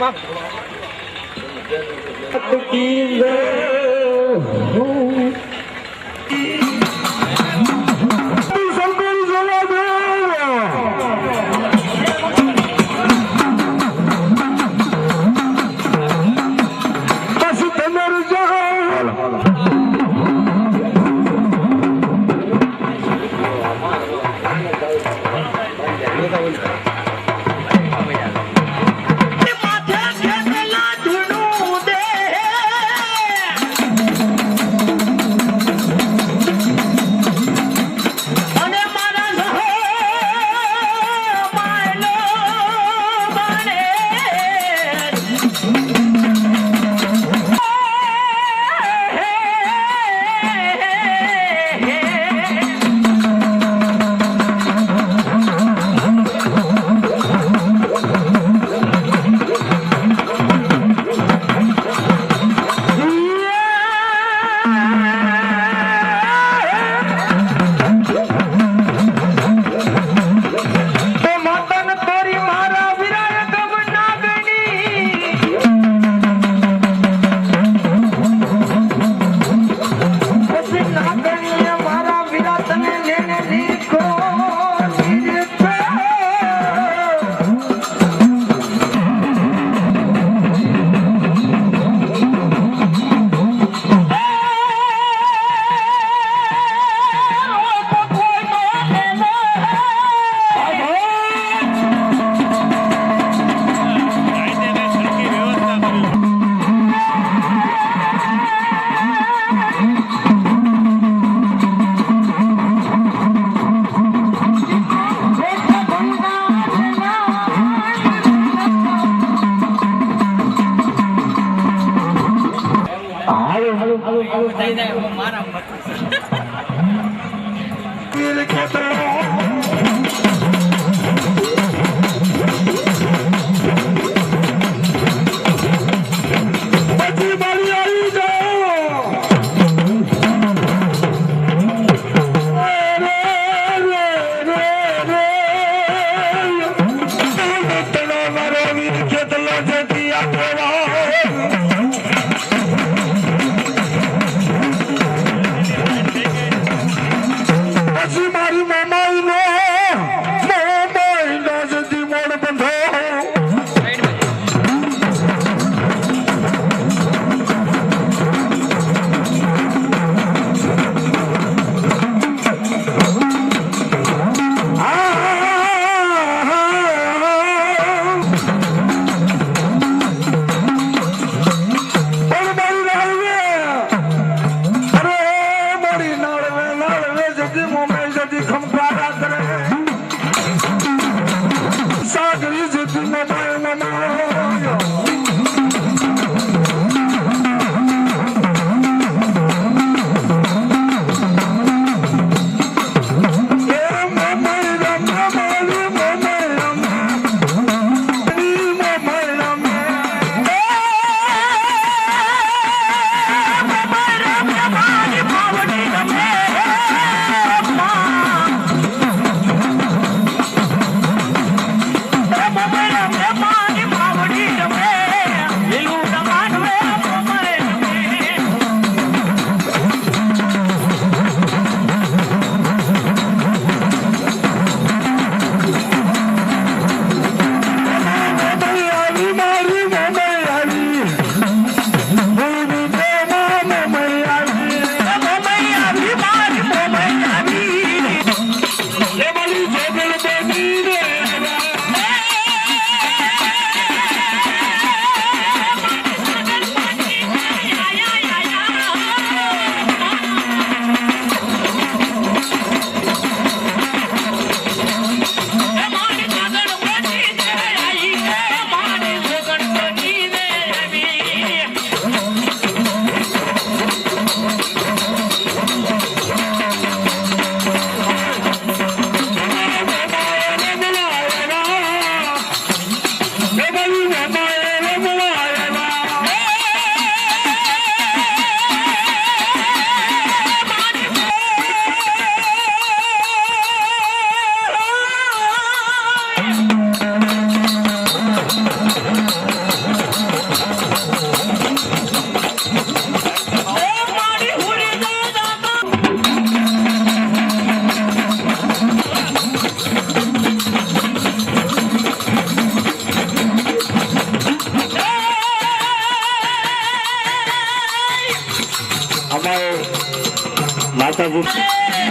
bác. વીર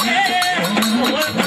है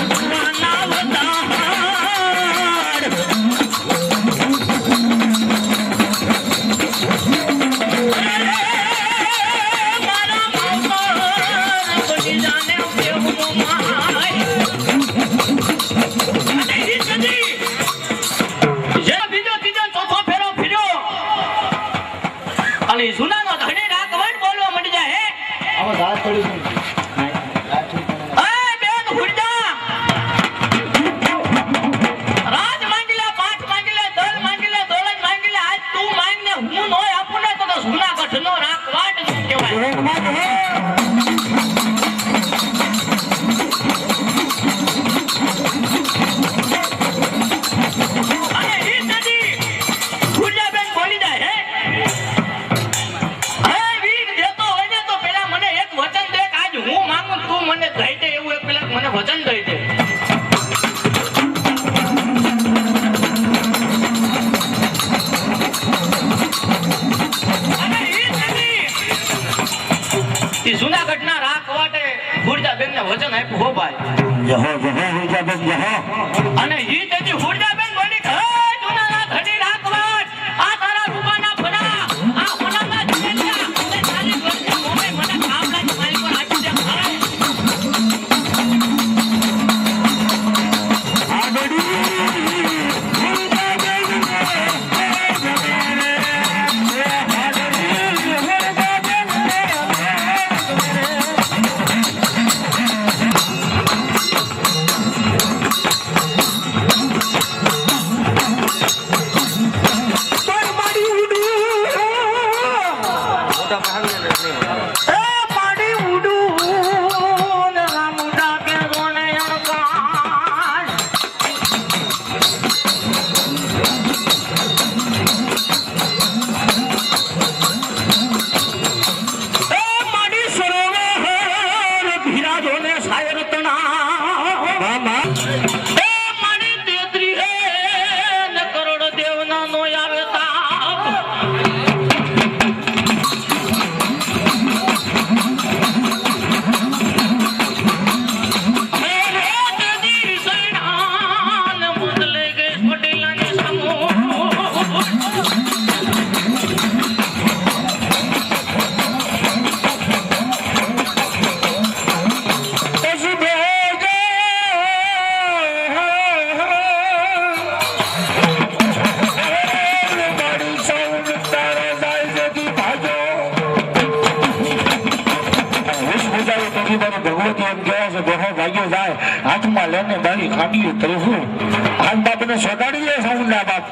વચન આપ્યું હો ભાઈ. જહો અને ઈ તેથી હુરજા ખાડી ઉતરું છું હાલ બાપને સોટાડી લે સાઉન્ડા બાપ.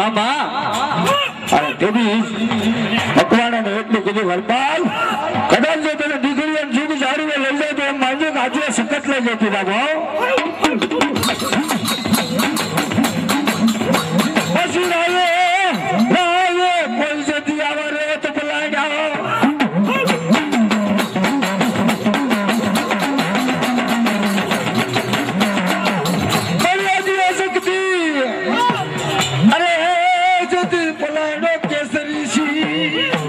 મામા અને તેથી પકવાડાને એટલું કીધું વરપાલ કદાચ જો તને દીકરીઓ જીવ જાળવે લઈ જાય તો એમ માનજો કે આજે સખત લઈ જતી બાબો बनानो केसरी सी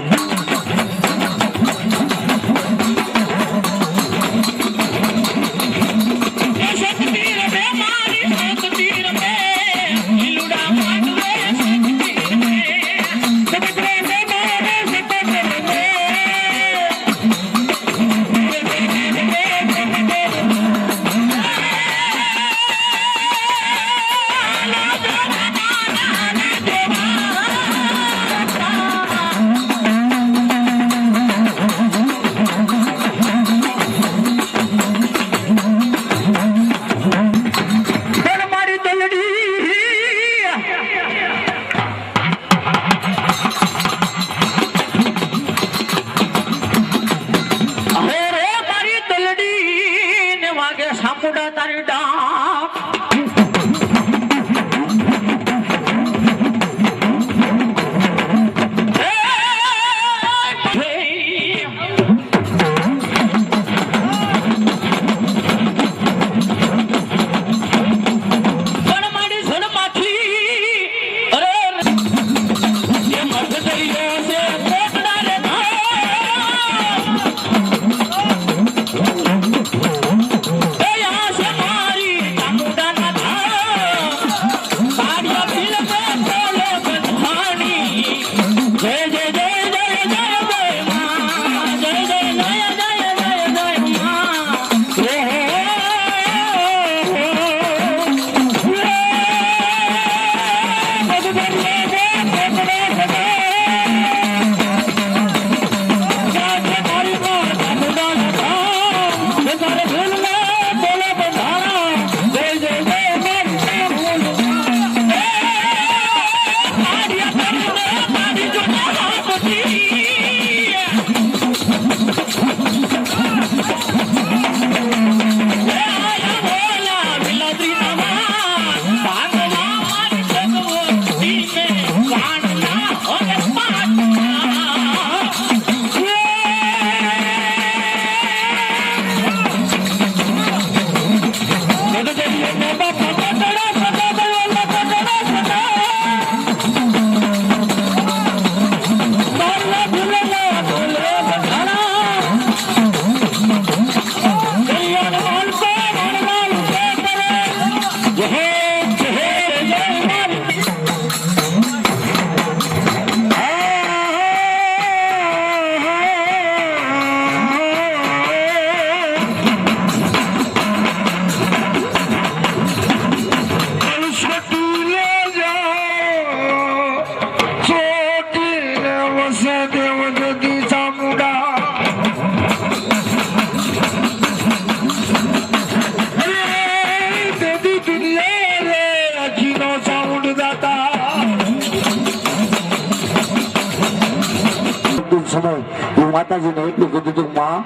માં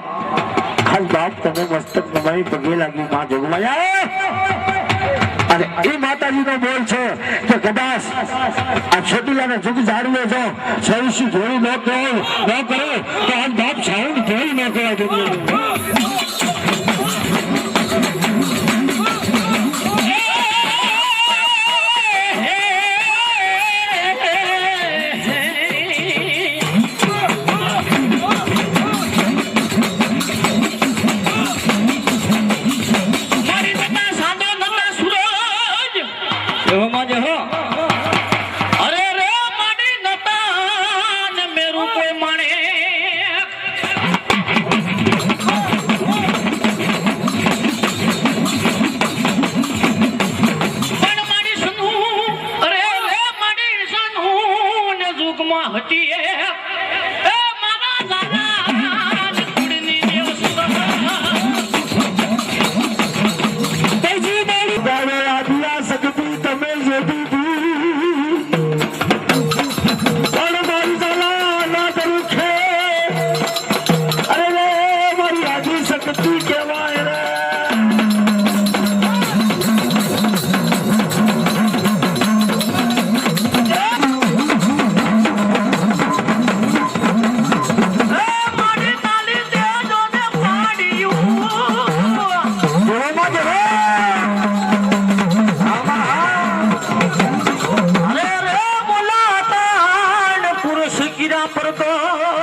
ખાલી બાપ, તમે મસ્તક તમારી પગે લાગી માં જોગમાયા અને એ માતાજીનો બોલ છે કે કદાચ આ છોટીલાને જુગ ઝાડવો જો સવિશી જોડી ન કરો ન કરે, તો આ બાપ સાઉન્ડ જોઈ ન કરાય பொறுத்தோம்